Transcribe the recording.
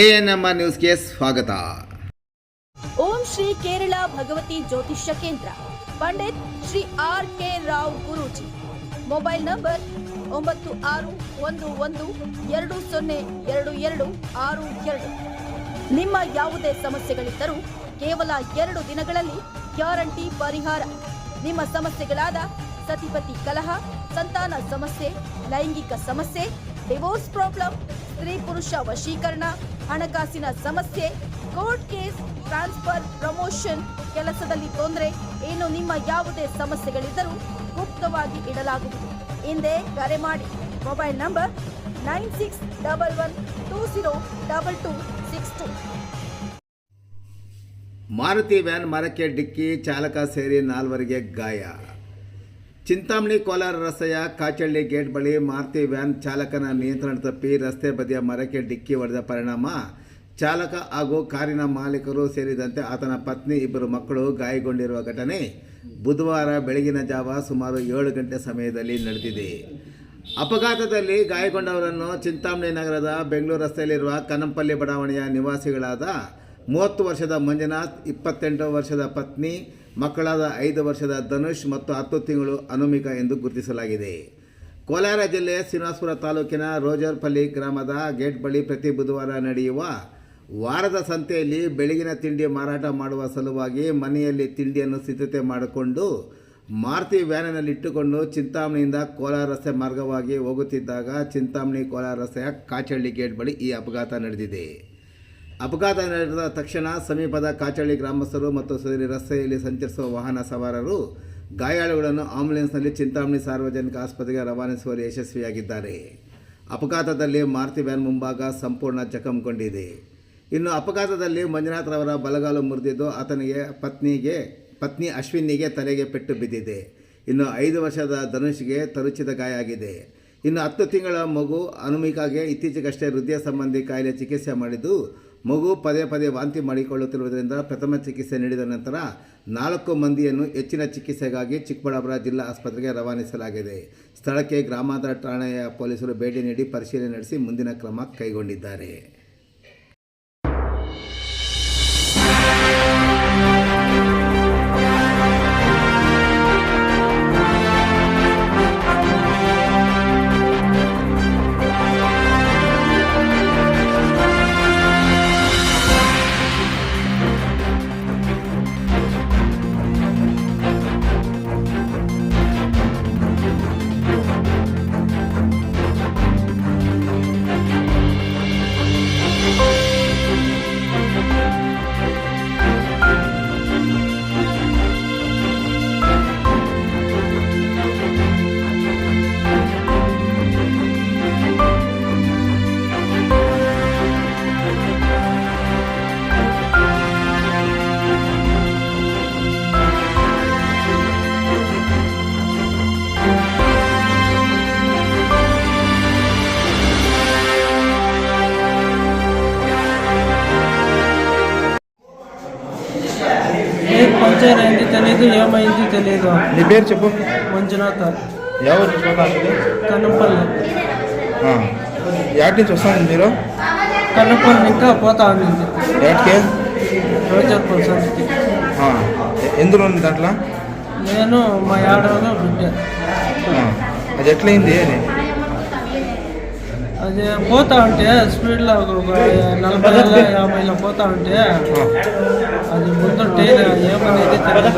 ANMR ನ್ಯೂಸ್ಗೆ ಸ್ವಾಗತ. ಓಂ ಶ್ರೀ ಕೇರಳ ಭಗವತಿ ಜ್ಯೋತಿಷ್ಯ ಕೇಂದ್ರ. Pandit Shri R K Rao Guruji. Mobile number ಒಂಬತ್ತು ಆರು ಒಂದು ಒಂದು ಎರಡು ಸೊನ್ನೆ ಎರಡು ಎರಡು ಆರು ಎರಡು. ನಿಮ್ಮ ಯಾವುದೇ ಸಮಸ್ಯೆಗಳಿದ್ದರೂ ಕೇವಲ ಎರಡು ದಿನಗಳಲ್ಲಿ ಗ್ಯಾರಂಟಿ ಪರಿಹಾರ. ನಿಮ್ಮ ಸಮಸ್ಯೆಗಳಾದ ಸತಿಪತಿ ಕಲಹ, ಸಂತಾನ ಸಮಸ್ಯೆ, ಲೈಂಗಿಕ ಸಮಸ್ಯೆ ಡಿವೋರ್ಸ್ ಪ್ರಾಬ್ಲಮ್, ಸ್ತ್ರೀ ಪುರುಷ ವಶೀಕರಣ, ಹಣಕಾಸಿನ ಸಮಸ್ಯೆ, ಕೋರ್ಟ್ ಕೇಸ್, ಟ್ರಾನ್ಸ್ಫರ್, ಪ್ರಮೋಷನ್ ಕೆಲಸದಲ್ಲಿ ತೊಂದರೆ, ಏನು ನಿಮ್ಮ ಯಾವುದೇ ಸಮಸ್ಯೆಗಳಿದ್ದರೂ ಗುಪ್ತವಾಗಿ ಇಡಲಾಗುವುದು. ಹಿಂದೆ ಕರೆ ಮಾಡಿ. Mobile number nine six double one two zero double two six two. Maruti van ಮರಕ್ಕೆ ಡಿಕ್ಕಿ, ಚಾಲಕ ಸೇರಿ ನಾಲ್ವರಿಗೆ ಗಾಯ. ಚಿಂತಾಮಣಿ ಕೋಲಾರ ರಸ್ತೆಯ ಕಾಚಳ್ಳಿ ಗೇಟ್ ಬಳಿ ಮಾರುತಿ ವ್ಯಾನ್ ಚಾಲಕನ ನಿಯಂತ್ರಣ ತಪ್ಪಿ ರಸ್ತೆ ಬದಿಯ ಮರಕ್ಕೆ ಡಿಕ್ಕಿ ಹೊಡೆದ ಪರಿಣಾಮ. ಚಾಲಕ ಹಾಗೂ ಕಾರಿನ ಮಾಲೀಕರು ಸೇರಿದಂತೆ ಆತನ ಪತ್ನಿ, ಇಬ್ಬರು ಮಕ್ಕಳು ಗಾಯಗೊಂಡಿರುವ ಘಟನೆ ಬುಧವಾರ ಬೆಳಗಿನ ಜಾವ ಸುಮಾರು ಏಳು ಗಂಟೆ ಸಮಯದಲ್ಲಿ ನಡೆದಿದೆ. ಅಪಘಾತದಲ್ಲಿ ಗಾಯಗೊಂಡವರನ್ನು ಚಿಂತಾಮಣಿ ನಗರದ ಬೆಂಗಳೂರು ರಸ್ತೆಯಲ್ಲಿರುವ ಕನಂಪಲ್ಲಿ ಬಡಾವಣೆಯ ನಿವಾಸಿಗಳಾದ ಮೂವತ್ತು ವರ್ಷದ ಮಂಜುನಾಥ್, ಇಪ್ಪತ್ತೆಂಟು ವರ್ಷದ ಪತ್ನಿ, ಮಕ್ಕಳಾದ ಐದು ವರ್ಷದ ಧನುಷ್ ಮತ್ತು ಹತ್ತು ತಿಂಗಳು ಅನುಮಿಕ ಎಂದು ಗುರುತಿಸಲಾಗಿದೆ. ಕೋಲಾರ ಜಿಲ್ಲೆ ಶ್ರೀನಿವಾಸಪುರ ತಾಲೂಕಿನ ರೋಜರ್ಪಲ್ಲಿ ಗ್ರಾಮದ ಗೇಟ್ ಬಳಿ ಪ್ರತಿ ಬುಧವಾರ ನಡೆಯುವ ವಾರದ ಸಂತೆಯಲ್ಲಿ ಬೆಳಗಿನ ತಿಂಡಿ ಮಾರಾಟ ಮಾಡುವ ಸಲುವಾಗಿ ಮನೆಯಲ್ಲಿ ತಿಂಡಿಯನ್ನು ಸಿದ್ಧತೆ ಮಾಡಿಕೊಂಡು ಮಾರುತಿ ವ್ಯಾನಿನಲ್ಲಿ ಇಟ್ಟುಕೊಂಡು ಚಿಂತಾಮಣಿಯಿಂದ ಕೋಲಾರ ರಸ್ತೆ ಮಾರ್ಗವಾಗಿ ಹೋಗುತ್ತಿದ್ದಾಗ ಚಿಂತಾಮಣಿ ಕೋಲಾರ ರಸ್ತೆಯ ಕಾಚಳ್ಳಿ ಗೇಟ್ ಬಳಿ ಈ ಅಪಘಾತ ನಡೆದಿದೆ. ಅಪಘಾತ ನಡೆದ ತಕ್ಷಣ ಸಮೀಪದ ಕಾಚಳ್ಳಿ ಗ್ರಾಮಸ್ಥರು ಮತ್ತು ಸದರಿ ರಸ್ತೆಯಲ್ಲಿ ಸಂಚರಿಸುವ ವಾಹನ ಸವಾರರು ಗಾಯಾಳುಗಳನ್ನು ಆಂಬ್ಯುಲೆನ್ಸ್ನಲ್ಲಿ ಚಿಂತಾಮಣಿ ಸಾರ್ವಜನಿಕ ಆಸ್ಪತ್ರೆಗೆ ರವಾನಿಸುವಲ್ಲಿ ಯಶಸ್ವಿಯಾಗಿದ್ದಾರೆ. ಅಪಘಾತದಲ್ಲಿ ಮಾರುತಿ ವ್ಯಾನ್ ಮುಂಭಾಗ ಸಂಪೂರ್ಣ ಜಖಂಗೊಂಡಿದೆ. ಇನ್ನು ಅಪಘಾತದಲ್ಲಿ ಮಂಜುನಾಥ್ ರವರ ಬಲಗಾಲು ಮುರಿದಿದ್ದು ಆತನಿಗೆ ಪತ್ನಿಗೆ, ಪತ್ನಿ ಅಶ್ವಿನಿಗೆ ತಲೆಗೆ ಪೆಟ್ಟು ಬಿದ್ದಿದೆ. ಇನ್ನು ಐದು ವರ್ಷದ ಧನುಷ್ಗೆ ತರುಚಿದ ಗಾಯ ಆಗಿದೆ ಇನ್ನು ಹತ್ತು ತಿಂಗಳ ಮಗು ಅನುಮಿಕಾಗೆ ಇತ್ತೀಚೆಗಷ್ಟೇ ಹೃದಯ ಸಂಬಂಧಿ ಕಾಯಿಲೆ ಚಿಕಿತ್ಸೆ ಮಾಡಿದ್ದು ಮಗು ಪದೇ ಪದೇ ವಾಂತಿ ಮಾಡಿಕೊಳ್ಳುತ್ತಿರುವುದರಿಂದ ಪ್ರಥಮ ಚಿಕಿತ್ಸೆ ನೀಡಿದ ನಂತರ ನಾಲ್ಕು ಮಂದಿಯನ್ನು ಹೆಚ್ಚಿನ ಚಿಕಿತ್ಸೆಗಾಗಿ ಚಿಕ್ಕಬಳ್ಳಾಪುರ ಜಿಲ್ಲಾ ಆಸ್ಪತ್ರೆಗೆ ರವಾನಿಸಲಾಗಿದೆ. ಸ್ಥಳಕ್ಕೆ ಗ್ರಾಮಾಂತರ ಠಾಣೆಯ ಪೊಲೀಸರು ಭೇಟಿ ನೀಡಿ ಪರಿಶೀಲನೆ ನಡೆಸಿ ಮುಂದಿನ ಕ್ರಮ ಕೈಗೊಂಡಿದ್ದಾರೆ. పంచర్ అయింది తెలీదు ఏమైంది తెలీదు. నీ పేరు చెప్పు. మంజునాథ్ ఎవరు? కన్నపల్లి. యాటి నుంచి వస్తాను మీరు? కన్నపల్లి ఇంకా పోతా ఉంది ఆ, ఎ- ఎందులో ఉంది దాంట్లో? నేను మా ఆడవాళ్ళు బిడ్డ అది ఎట్లయింది అని? అది పోతా ఉంటే స్పీడ్లో ఒక నలభై యాభైలో పోతా ఉంటే ఆ, అది ముందు టైర్ ఏమనేది తెలియదు